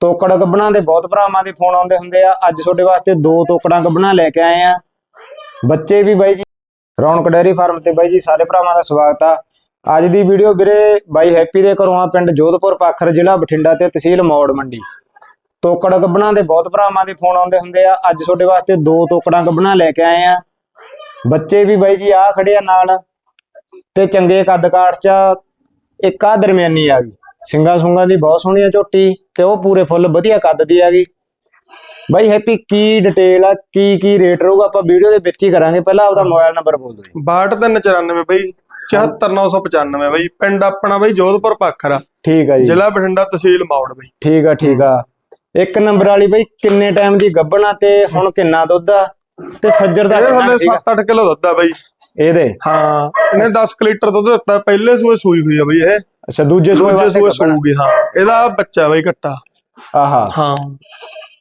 ਤੋਕੜ ਗੱਬਣਾ ਦੇ ਬਹੁਤ ਭਰਾਵਾਂ ਦੇ ਫੋਨ ਆਉਂਦੇ ਹੁੰਦੇ ਆ। ਅੱਜ ਤੁਹਾਡੇ ਵਾਸਤੇ ਦੋ ਤੋਕੜਾਂ ਗੱਬਣਾ ਲੈ ਕੇ ਆਏ ਆ। ਬੱਚੇ ਵੀ ਬਾਈ ਜੀ, ਰੌਣਕ ਡੈਰੀ ਫਾਰਮ ਤੇ ਬਾਈ ਜੀ, ਸਾਰੇ ਭਰਾਵਾਂ ਦਾ ਸਵਾਗਤ ਆ। ਅੱਜ ਦੀ ਵੀਡੀਓ ਵੀਰੇ ਬਾਈ ਹੈਪੀ ਦੇ ਘਰੋਂ ਆ, ਪਿੰਡ ਜੋਧਪੁਰ ਪਾਖਰ ਜ਼ਿਲ੍ਹਾ ਬਠਿੰਡਾ ਤੇ ਤਹਿਸੀਲ ਮੌੜ ਮੰਡੀ। ਤੋਕੜ ਗੱਬਣਾ ਦੇ ਬਹੁਤ ਭਰਾਵਾਂ ਦੇ ਫੋਨ ਆਉਂਦੇ ਹੁੰਦੇ ਆ। ਅੱਜ ਤੁਹਾਡੇ ਵਾਸਤੇ ਦੋ ਤੋਕੜਾਂ ਗੱਬਣਾ ਲੈ ਕੇ ਆਏ ਆ। ਬੱਚੇ ਵੀ ਬਾਈ ਜੀ ਆ ਖੜੇ ਆ ਨਾਲ ਤੇ ਚੰਗੇ ਕੱਦ ਕਾਠ ਚ ਇੱਕ ਆ ਦਰਮਿਆਨੀ ਆ ਗਈ। ਸਿੰਗਾ ਸੁੰਗਾ ਦੀ ਬਹੁਤ ਸੋਹਣੀ ਆ ਝੋਟੀ ਤੇ ਉਹ ਪੂਰੇ ਫੁੱਲ ਵਧੀਆ ਕੱਦ ਦੀ ਆ ਗਈ ਬਾਈ ਹੈਪੀ ਕੀ ਡਿਟੇਲ ਆ ਕੀ ਕੀ ਰੇਟ ਰਹੂਗਾ? ਆਪਾਂ ਵੀਡੀਓ ਦੇ ਵਿੱਚ ਹੀ ਕਰਾਂਗੇ। ਪਹਿਲਾਂ ਆਪਦਾ ਮੋਬਾਈਲ ਨੰਬਰ ਬੋਲ ਦਿਓ ਜੀ। 6294 ਬਈ 74995 ਬਈ ਪਿੰਡ ਆਪਣਾ ਬਈ ਜੋਧਪੁਰ ਪਾਖਰ ਠੀਕ ਆ ਜੀ। ਜ਼ਿਲ੍ਹਾ ਬਠਿੰਡਾ ਤਹਿਸੀਲ ਮੌੜ ਬਈ। ਠੀਕ ਆ ਠੀਕ ਆ। ਇੱਕ ਨੰਬਰ ਵਾਲੀ ਬਾਈ ਕਿੰਨੇ ਟਾਈਮ ਦੀ ਗੱਭਣਾ ਤੇ ਹੁਣ ਕਿੰਨਾ ਦੁੱਧ ਆ? ਤੇ ਸੱਜਰ ਦਾ ਕਿੰਨਾ ਸੀਗਾ? 7-8 ਕਿਲੋ ਦੁੱਧ ਆ ਬਈ। ਇਹਦੇ? ਹਾਂ ਇਹਨੇ 10 ਕੁ ਲੀਟਰ ਦੁੱਧ ਦਿੱਤਾ ਪਹਿਲੇ ਸੂਏ ਸੂਈ ਹੋਈ ਆ ਬਈ ਇਹ। ਅੱਛਾ ਦੂਜੇ ਸੂਏ ਦੂਜੇ ਵਾਸਤੇ ਸੂਏ ਗੱਭਣਾ। ਸੂਗੀ ਹਾਂ। ਇਹਦਾ ਬੱਚਾ ਬਈ ਕੱਟਾ ਆਹਾ। ਹਾਂ।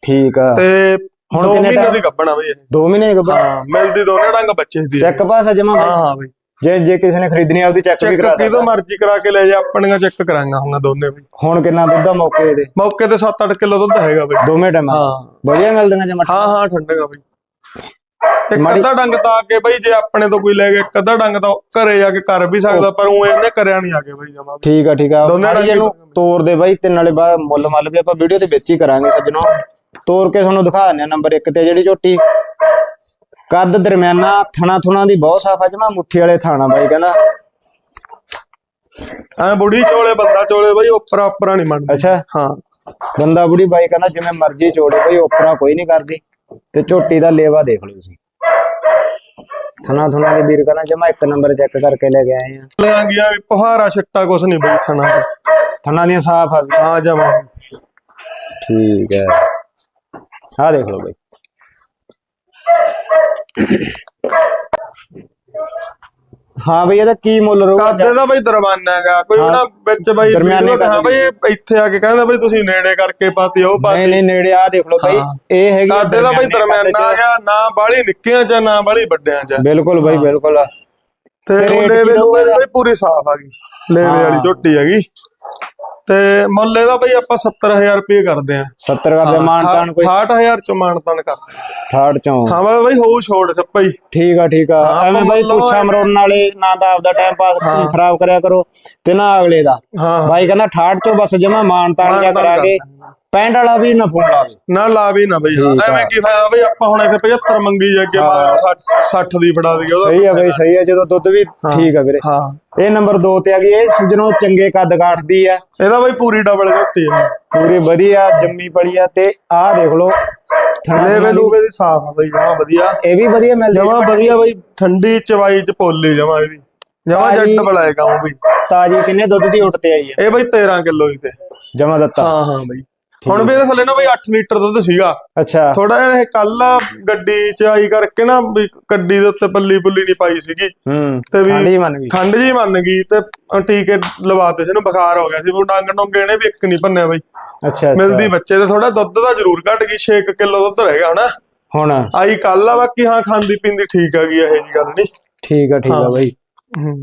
ਠੀਕ ਆ। ਤੇ ਹੁਣ ਹੁਣ ਕਿੰਨੇ time? ਦੀ ਗੱਬਣਾ ਬਈ ਇਹ। ਦੋ ਮਹੀਨੇ ਗੱਭਣਾ? ਹਾਂ ਮਿਲਦੀ ਦੋਨੇ ਡੰਗ ਬੱਚੇ ਦੀ ਚੈੱਕ ਪਾਸ ਜਮਾ ਹਾਂ ਹਾਂ ਬਈ। ਜੇ ਜੇ ਕਿਸੇ ਨੇ ਖਰੀਦਣੀ ਆ ਉਹਦੀ ਚੈੱਕ ਵੀ ਚੈੱਕ ਕਰਾ ਕਿਦੋਂ ਸਕਦਾ। ਮਰਜ਼ੀ ਕਰਾ ਕੇ ਲੈ ਜਾ ਆਪਣੀਆਂ ਚੈੱਕ ਕਰਾਂਗਾ ਹੁਣ ਦੋਨੇ ਬਈ। ਹੁਣ ਕਿੰਨਾ ਦੁੱਧ ਆ ਮੌਕੇ ਦੇ ਮੌਕੇ ਤੇ 7-8 ਕਿਲੋ ਦੁੱਧ ਹੈਗਾ ਬਈ। ਦੋਵੇਂ ਟਾਈਮ? ਹਾਂ। ਵਧੀਆ ਮਿਲਦੀਆਂ ਜਮਾ ਹਾਂ ਹਾਂ ਠੰਡੇਗਾ ਬਈ। ਇੱਕ ਅੱਧਾ ਡੰਗ ਤਾਂ ਅੱਗੇ ਬਈ ਜੇ ਆਪਣੇ ਤੋਂ ਕੋਈ ਲੈ ਕੇ ਇੱਕ ਅੱਧਾ ਡੰਗ ਤਾਂ ਘਰੇ ਜਾ ਕੇ ਕਰ ਵੀ ਸਕਦਾ ਪਰ ਉਹ ਇਹਨੇ ਕਰਿਆ ਨਹੀਂ ਆਗੇ ਬਈ ਜਮਾ ਠੀਕ ਆ ਠੀਕ ਆ। ਦੋਨੇ ਰੰਗ ਇਹਨੂੰ ਤੋਰ ਦੇ ਬਾਈ ਤੇ ਨਾਲੇ ਬਾ ਮੁੱਲ ਮੱਲ ਵੀ ਆਪਾਂ ਵੀਡੀਓ ਦੇ ਵਿੱਚ ਹੀ ਕਰਾਂਗੇ ਸੱਜਣੋ। ਤੋਰ ਕੇ ਤੁਹਾਨੂੰ ਦਿਖਾ ਦਿੰਦੇ ਆ ਨੰਬਰ 1 ਤੇ ਜਿਹੜੀ ਝੋਟੀ। ਕੱਦ ਦਰਮਿਆਨਾ ਥਣਾ ਥੁਣਾ ਦੀ ਬਹੁਤ ਸਾਫ਼ ਜਮਾ ਮੁੱਠੀ ਵਾਲੇ ਥਾਣਾ ਬਾਈ ਕਹਿੰਦਾ। ਐ ਬੁੜੀ ਚੋਲੇ ਬੰਦਾ ਚੋਲੇ ਬਈ ਉੱਪਰ ਉੱਪਰ ਨਹੀਂ ਮੰਨਦਾ। ਅੱਛਾ। ਹਾਂ। ਬੰਦਾ ਬੁੜੀ ਬਾਈ ਕਹਿੰਦਾ ਜਿਵੇਂ ਮਰਜ਼ੀ ਚੋੜੇ ਬਾਈ ਓਪਰਾ ਕੋਈ ਨਹੀਂ ਕਰਦੀ। ਤੇ ਝੋਟੀ ਦਾ ਲੇਵਾ ਦੇਖ ਲਓ ਤੁਸੀਂ। ਥਣਾ ਥੁਣਾ ਦੇ ਵੀਰ ਕਹਿੰਦਾ ਜਮਾ ਇੱਕ ਨੰਬਰ ਚੈੱਕ ਕਰਕੇ ਲੈ ਕੇ ਆਏ ਆ। ਲੈ ਗਿਆ ਵੀ ਪਹਾੜਾ ਛਿੱਟਾ ਕੁਛ ਨਹੀਂ ਬਈ ਥਣਾ ਤੇ। ਥਣਾ ਦੀਆਂ ਸਾਫ਼ ਆ। ਵੀ ਹਾਂ ਜਮਾ ਠੀਕ ਹੈ। ਆ ਦੇਖ ਲਓ ਬਾਈ। ਹਾਂ ਬਈ ਇਹਦਾ ਕੀ ਮੁੱਲ ਰਹੂਗਾ? ਕਾਦੇ ਦਾ ਬਈ ਦਰਵਾਨਾ ਹੈਗਾ। ਕੋਈ ਹਾਂ, ਨਾ ਵਿੱਚ ਬਈ ਦਰਮਿਆਨੇ video ਹਾਂ ਕੱਦ ਬਈ ਇੱਥੇ ਆ ਕੇ ਕਹਿੰਦਾ ਬਈ ਤੁਸੀਂ ਨੇੜੇ ਕਰਕੇ ਪਾਤੀ ਉਹ ਨਹੀਂ ਪਾਤੀ। ਨਹੀਂ ਨੇੜੇ ਆ ਦੇਖ ਲਓ ਬਾਈ। ਇਹ ਹੈਗੀ ਕਾਦੇ ਦਾ ਬਈ ਦਰਮਿਆਨੇ ਗਿਆ ਨਾ ਬਾਹਲੀ ਨਿੱਕੀਆਂ ਚ ਨਾ ਬਾਹਲੀ ਵੱਡਿਆਂ ਚ। ਬਿਲਕੁਲ ਬਾਈ ਬਿਲਕੁਲ। ਤੇ ਤੇ ਉਹ ਰੇਟ ਲੇਵੇ ਕੀ ਰਹੂਗਾ ਲੂਵੇ ਬਈ ਪੂਰੀ ਸਾਫ਼ ਆ ਗਈ। ਲੇਵੇ ਵਾਲੀ। ਝੋਟੀ ਹੈਗੀ। ਤੇ ਮੁੱਲ ਇਹਦਾ ਬਈ ਆਪਾਂ 70000 ਰੁਪਏ ਕਰਦੇ ਆ 70 ਕਰਦੇ ਮਾਨਤਾਨ ਕੋਈ? 68000 ਚ ਮਾਨਤਾਨ ਕਰਦੇ ਆ। 68 ਚੋਂ? ਹਾਂ ਬਈ ਬਈ ਹੋਊ ਛੋੜ ਸੱਪਈ ਠੀਕ ਆ ਠੀਕ ਆ। ਹਾਂ, ਐਵੇਂ ਬਾਈ ਪੁੱਛਾ ਮਰੋੜਨ ਵਾਲੇ ਨਾ ਤਾਂ ਆਪਦਾ ਟਾਈਮ ਪਾਸ ਖਰਾਬ ਕਰਿਆ ਕਰੋ ਤੇ ਨਾ ਅਗਲੇ ਦਾ। ਹਾਂ। ਬਾਈ ਕਹਿੰਦਾ 68 ਚੋਂ ਬਸ ਜਮਾ ਮਾਨਤਾਨ ਜਿਆ ਮਾਨਤਾਨ ਕਰਾਂਗੇ 65 ਵਾਲਾ ਵੀ ਨਾ ਫੋਨ ਲਾਵੇ ਨਾ ਲਾ ਵੀ ਨਾ ਬਈ ਹਾਂ। ਠੀਕ ਆ। ਐਵੇਂ ਕੀ ਫਾਇਦਾ ਬਈ ਆਪਾਂ ਹੁਣ ਇੱਥੇ 75 ਮੰਗੀ ਜਾ ਕੇ ਬਾਹਰ 60 ਦੀ ਫੜਾ ਦਈਏ ਉਹਦਾ ਸਹੀ ਆ ਬਈ ਸਹੀ ਆ ਜਦੋਂ ਦੁੱਧ ਵੀ। ਠੀਕ ਆ ਵੀਰੇ। ਹਾਂ। ਇਹ ਨੰਬਰ 2 ਤੇ ਆ ਗਈ ਇਹ ਸੱਜਣੋਂ ਚੰਗੇ ਕੱਦ ਕਾਠ ਦੀ ਆ। ਇਹਦਾ ਬਈ ਪੂਰੀ ਡਬਲ ਝੋਟੀ ਹੈ ਪੂਰੀ ਵਧੀਆ ਜੰਮੀ ਪੜੀ ਆ ਤੇ ਆਹ ਦੇਖ ਲਓ ਥਣਾ ਲੇਵੇ ਦੀ- ਲੂਵੇ ਦੀ ਸਾਫ਼ ਆ ਬਈ ਜਮਾ ਵਧੀਆ। ਇਹ ਵੀ ਵਧੀਆ ਮਿਲਦੀ ਜਮਾ ਵਧੀਆ ਬਈ ਠੰਡੀ ਚਵਾਈ ਚ ਪੋਲੀ ਜਮਾ ਇਹ ਵੀ। ਜਮਾ ਜੱਟ ਬਲਾਏਗਾ ਉਹ ਵੀ ਤਾਜੀ ਕਿੰਨੇ ਦੁੱਧ ਦੀ ਉੱਟ ਤੇ ਆਈ ਆ? ਇਹ ਬਈ 13 ਕਿਲੋ ਹੀ ਤੇ। ਜਮਾ ਦਿੱਤਾ। ਹਾਂ ਹਾਂ ਬਈ। ਹੁਣ ਵੀ ਇਹਦੇ ਥੱਲੇ ਨਾ ਬਈ 8 ਲੀਟਰ ਦੁੱਧ ਸੀਗਾ। ਅੱਛਾ। ਥੋੜਾ ਜਿਹਾ ਇਹ ਕੱਲ ਗੱਡੀ ਚ ਆਈ ਕਰਕੇ ਨਾ ਵੀ ਗੱਡੀ ਦੇ ਉੱਤੇ ਪੱਲੀ ਪੁੱਲੀ ਨਹੀਂ ਪਾਈ ਸੀਗੀ। ਹੂੰ ਤੇ ਵੀ ਠੰਡੀ ਮੰਨ ਗਈ। ਠੰਡ ਜੀ ਮੰਨ ਗਈ ਤੇ ਟੀਕੇ ਲਵਾਤੇ ਸੀ ਇਹਨੂੰ ਬੁਖਾਰ ਹੋ ਗਿਆ ਸੀ। ਉਹ ਡੰਗ ਡੋਂਗੇ ਨੇ ਵੀ ਇੱਕ ਨਹੀਂ ਭੰਨਿਆ ਬਈ। ਅੱਛਾ ਮਿਲਦੀ ਬੱਚੇ ਤੇ ਥੋੜਾ ਦੁੱਧ ਦਾ ਜ਼ਰੂਰ ਘਟ ਗਈ 6 ਕਿਲੋ ਦੁੱਧ ਰਹਿ ਗਿਆ ਹਨਾ। ਹੁਣ? ਆਈ ਕੱਲ ਆ ਬਾਕੀ ਹਾਂ ਖਾਂਦੀ ਪੀਂਦੀ ਠੀਕ ਹੈਗੀ ਇਹ ਜੀ ਗੱਲ ਨਹੀਂ। ਠੀਕ ਆ ਠੀਕ ਆ। ਬਾਈ।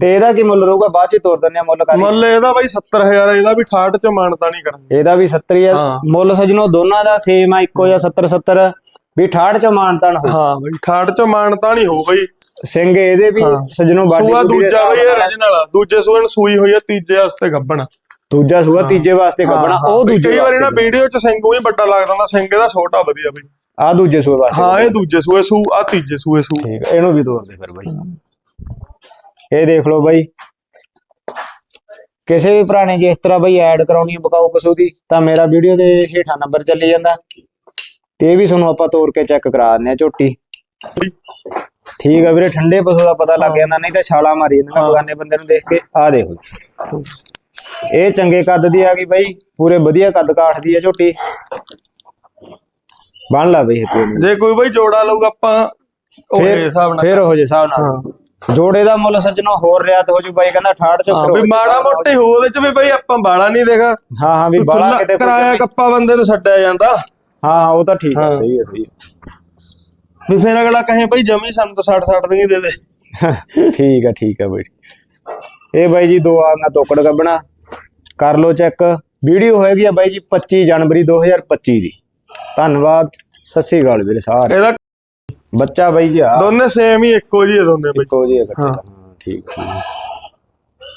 ਤੇ ਇਹਦਾ ਕੀ ਮੁੱਲ ਰਹੂਗਾ? ਬਾਅਦ ਚ ਹੀ ਤੋਰ ਦਿੰਦੇ ਆ ਮੁੱਲ ਕਰ ਮੁੱਲ ਇਹਦਾ ਬਾਈ 70000 ਇਹਦਾ ਵੀ 68 ਚ ਮਾਨਤਾ ਨਹੀਂ ਕਰਾਂਗੇ ਇਹਦਾ ਵੀ 70 ਹੀ ਆ ਹਾਂ। ਮੁੱਲ ਸਜਣੋ ਦੋਨਾਂ ਦਾ ਸੇਮ ਆ ਇੱਕੋ ਜਿਹਾ 70 70 ਵੀ 68 ਚ ਮਾਨਤਾਨ ਹੋ ਹਾਂ ਬਈ 68 ਚ ਮਾਨਤਾ ਨਹੀਂ ਹੋ ਬਈ। ਸਿੰਘ ਇਹਦੇ ਵੀ ਹਾਂ। ਸਜਣੋ ਬਾਡੀ ਸੂਆ ਦੂਜਾ ਬਈ origignal ਆ। ਦੂਜੇ ਸੂਏ ਨੂੰ ਸੂਈ ਹੋਈ ਆ ਤੀਜੇ ਵਾਸਤੇ ਗੱਬਣ ਦੂਜਾ ਸੂਆ ਤੀਜੇ ਵਾਸਤੇ ਕੱਢਣਾ ਉਹ ਦੂਜੇ ਕਈ ਵਾਰੀ ਨਾ ਵੀਡੀਓ ਚ ਸਿੰਘੂ ਵੀ ਵੱਡਾ ਲੱਗਦਾ ਨਾ ਸਿੰਘ ਇਹਦਾ ਛੋਟਾ ਵਧੀਆ ਬਈ। ਆ ਦੂਜੇ ਸੂਏ ਵਾਸਤੇ ਹਾਂ ਇਹ ਦੂਜੇ ਸੂਏ ਸੂ ਆ ਤੀਜੇ ਸੂਏ ਸੂ। ਠੀਕ ਇਹਨੂੰ ਵੀ ਤੋਰ ਦੇ ਫਿਰ ਬਾਈ। ਇਹ ਦੇਖ ਲਓ ਬਾਈ। ਕਿਸੇ ਵੀ ਭਰਾ ਨੇ ਜੇ ਇਸ ਤਰ੍ਹਾਂ ਬਾਈ ਐਡ ਕਰਾਉਣੀ ਹੈ ਬਕਾਊ ਪਸ਼ੂ ਦੀ ਤਾਂ ਮੇਰਾ ਵੀਡੀਓ ਦੇ ਹੇਠਾਂ ਨੰਬਰ ਚੱਲੀ ਜਾਂਦਾ। ਤੇ ਇਹ ਵੀ ਤੁਹਾਨੂੰ ਆਪਾਂ ਤੋਰ ਕੇ ਚੈੱਕ ਕਰਾ ਦਿੰਦੇ ਆ ਝੋਟੀ। ਠੀਕ ਆ ਵੀਰੇ ਠੰਡੇ ਪਸ਼ੂ ਦਾ ਪਤਾ ਲੱਗ ਜਾਂਦਾ ਨਹੀਂ ਤਾਂ ਛਾਲਾ ਮਾਰੀ ਜਾਂਦਾ। ਬਗਾਨੇ ਬੰਦੇ ਨੂੰ ਦੇਖ ਕੇ। ਆ ਦੇਖੋ। ਇਹ ਚੰਗੇ ਕੱਦ ਦੀ ਆ ਗਈ ਬਾਈ ਪੂਰੇ ਵਧੀਆ ਕੱਦ ਕਾਠ ਦੀ ਆ ਝੋਟੀ। ਬਣ ਲਾ ਬਈ ਜੇ ਕੋਈ ਬਈ ਜੋੜਾ ਲਊਗਾ ਆਪਾਂ ਉਹ ਹਿਸਾਬ ਨਾਲ ਫਿਰ ਉਹ ਜੇ ਹਿਸਾਬ ਨਾਲ। ਜੋੜੇ ਦਾ ਮੁੱਲ ਸੱਜਣੋ ਹੋਰ ਰਿਆਤ ਹੋ ਜੂ ਬਾਈ ਕਹਿੰਦਾ 68 ਚੋਂ ਵੀ ਮਾੜਾ। ਮੋਟੇ ਹੋ ਉਹਦੇ ਚ ਵੀ ਬਈ ਆਪਾਂ ਬਾਲਾ ਨਹੀਂ ਦੇਖਾ। ਹਾਂ ਹਾਂ ਵੀ ਬਾਲਾ ਕਿਤੇ ਕਿਰਾਇਆ ਕੱਪਾ ਬੰਦੇ ਨੂੰ ਛੱਡਿਆ ਜਾਂਦਾ। ਹਾਂ ਹਾਂ ਉਹ ਤਾਂ ਠੀਕ ਹੈ। ਸਹੀ ਹੈ ਸਹੀ ਵੀ ਫਿਰ ਅਗਲਾ ਕਹੇ ਬਈ ਜਮੀ ਸੰਤ 60 60 ਦੀ ਦੇ ਠੀਕ ਹੈ ਠੀਕ ਹੈ ਬਾਈ। ਇਹ ਬਾਈ ਜੀ ਦੋ ਆਂਗਾ ਤੋਕੜ ਕੱਢਣਾ ਕਰ ਲੋ ਚੈੱਕ। ਵੀਡੀਓ ਹੋਏਗੀ ਆ ਬਾਈ ਜੀ 25 ਜਨਵਰੀ 2025 ਦੀ। ਧੰਨਵਾਦ। ਸਤਿ ਸ੍ਰੀ ਅਕਾਲ ਵੀਰੇ ਸਾਰੇ ਬੱਚਾ ਬਾਈ ਜੀ ਆ। ਦੋਨੇ ਸੇਮ ਹੀ ਇੱਕੋ ਜਿਹੇ ਦੋਨੇ ਬਈ। ਇੱਕੋ ਜਿਹੇ। ਹਾਂ ਠੀਕ ਠੀਕ।